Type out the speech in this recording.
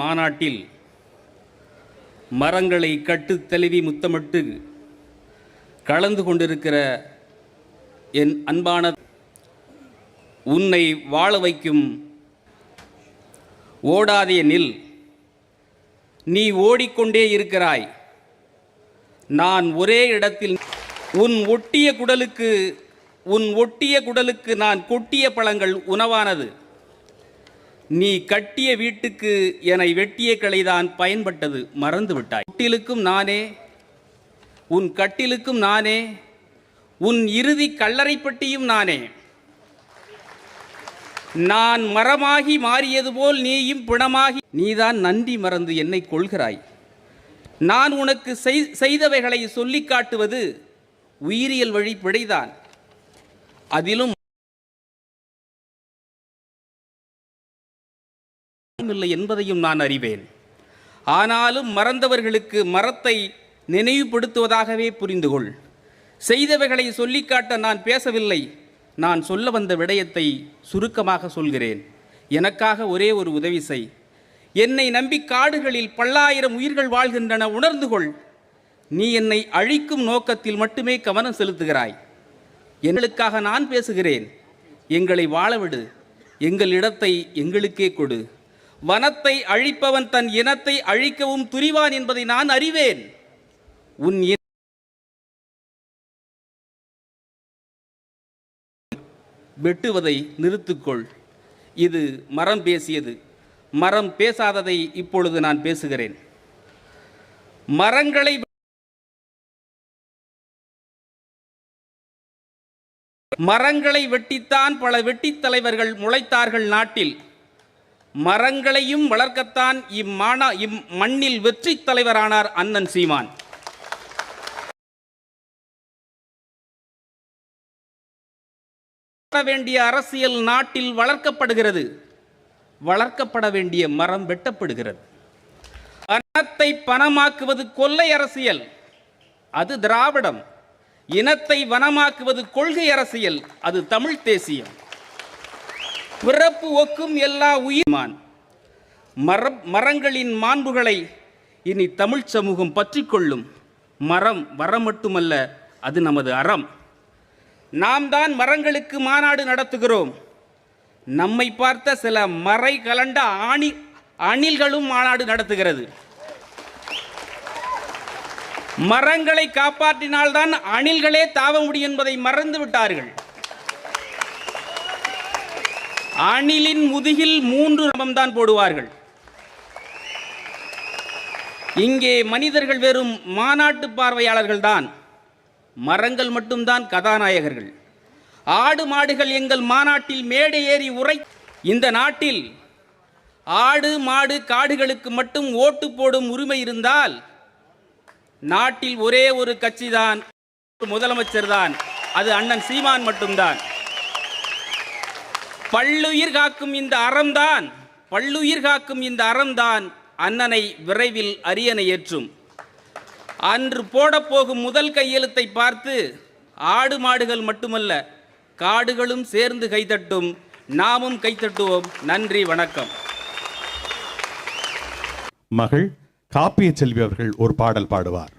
மாநாட்டில் மரங்களை கட்டுத்தழுவி முத்தமிட்டு கலந்து கொண்டிருக்கிற என் அன்பான உன்னை வாழ வைக்கும் ஓடாதே நில். நீ ஓடிக்கொண்டே இருக்கிறாய். நான் ஒரே இடத்தில் உன் ஒட்டிய குடலுக்கு உன் ஒட்டிய குடலுக்கு நான் கொட்டிய பழங்கள் உணவானது. நீ கட்டிய வீட்டுக்கு என்னை வெட்டிய கிளைதான் பயன்பட்டது மறந்து விட்டாய் கட்டிலுக்கும் நானே உன் கட்டிலுக்கும் நானே உன் இறுதி கல்லறைப்பட்டியும் நானே. நான் மரமாகி மாறியது போல் நீயும் பிணமாகி நீதான் நன்றி மறந்து என்னை கொள்கிறாய். நான் உனக்கு செய்தவைகளை சொல்லிக் காட்டுவது உயிரியல் வழி பிழைதான். அதிலும் இல்லை என்பதையும் நான் அறிவேன். ஆனாலும் மறந்தவர்களுக்கு மரத்தை நினைவுபடுத்துவதாகவே புரிந்து கொள் செய்தவைகளை சொல்லிக்காட்ட நான் பேசவில்லை. நான் சொல்ல வந்த விடயத்தை சுருக்கமாக சொல்கிறேன். எனக்காக ஒரே ஒரு உதவி செய். என்னை நம்பி காடுகளில் பல்லாயிரம் உயிர்கள் வாழ்கின்றன உணர்ந்து கொள். நீ என்னை அழிக்கும் நோக்கத்தில் மட்டுமே கவனம் செலுத்துகிறாய். எங்களுக்காக நான் பேசுகிறேன். எங்களை வாழவிடு எங்கள் இடத்தை எங்களுக்கே கொடு. வனத்தை அழிப்பவன் தன் இனத்தை அழிக்கவும் துரிவான் என்பதை நான் அறிவேன். உன் வெட்டுவதை நிறுத்துக்கொள். இது மரம் பேசியது. மரம் பேசாததை இப்பொழுது நான் பேசுகிறேன். மரங்களை மரங்களை வெட்டித்தான் பல வெட்டித் தலைவர்கள் முளைத்தார்கள் நாட்டில். மரங்களையும் வளர்க்கத்தான் இம்மானா இம் மண்ணில் வெற்றி தலைவரானார் அண்ணன் சீமான். வளர்க்க வேண்டிய அரசியல் நாட்டில் வளர்க்கப்படுகிறது. வளர்க்கப்பட வேண்டிய மரம் வெட்டப்படுகிறது. பணத்தை பணமாக்குவது கொள்ளை அரசியல். அது திராவிடம். இனத்தை வனமாக்குவது கொள்கை அரசியல். அது தமிழ் தேசியம். பிறப்பு ஒக்கும் எல்லா உயிர்மான். மர மரங்களின் மாண்புகளை இனி தமிழ் சமூகம் பற்றிக்கொள்ளும். மரம் வரம் மட்டுமல்ல அது நமது அறம். நாம் தான் மரங்களுக்கு மாநாடு நடத்துகிறோம். நம்மை பார்த்த சில மறை கலண்ட ஆணி அணில்களும் மாநாடு நடத்துகிறது. மரங்களை காப்பாற்றினால்தான் அணில்களே தாவ முடியும் என்பதை மறந்து விட்டார்கள். அணிலின் முதுகில் மூன்று ரம்பம் போடுவார்கள். இங்கே மனிதர்கள் வெறும் மாநாட்டு பார்வையாளர்கள் தான் மரங்கள் மட்டும்தான் கதாநாயகர்கள். ஆடு மாடுகள் எங்கள் மாநாட்டில் மேடை ஏறி உரை இந்த நாட்டில் ஆடு மாடு காடுகளுக்கு மட்டும் ஓட்டு போடும் உரிமை இருந்தால் நாட்டில் ஒரே ஒரு கட்சி தான் முதலமைச்சர் தான் அது அண்ணன் சீமான் மட்டும்தான். பல்லுயிர் காக்கும் இந்த அறம்தான் பல்லுயிர் காக்கும் இந்த அறம்தான் அண்ணனை விரைவில் அரியணை ஏற்றும். அன்று போடப்போகும் முதல் கையெழுத்தை பார்த்து ஆடு மாடுகள் மட்டுமல்ல காடுகளும் சேர்ந்து கைதட்டும் நாமும் கைத்தட்டுவோம் நன்றி வணக்கம். மகள் காப்பிய செல்வி அவர்கள் ஒரு பாடல் பாடுவார்.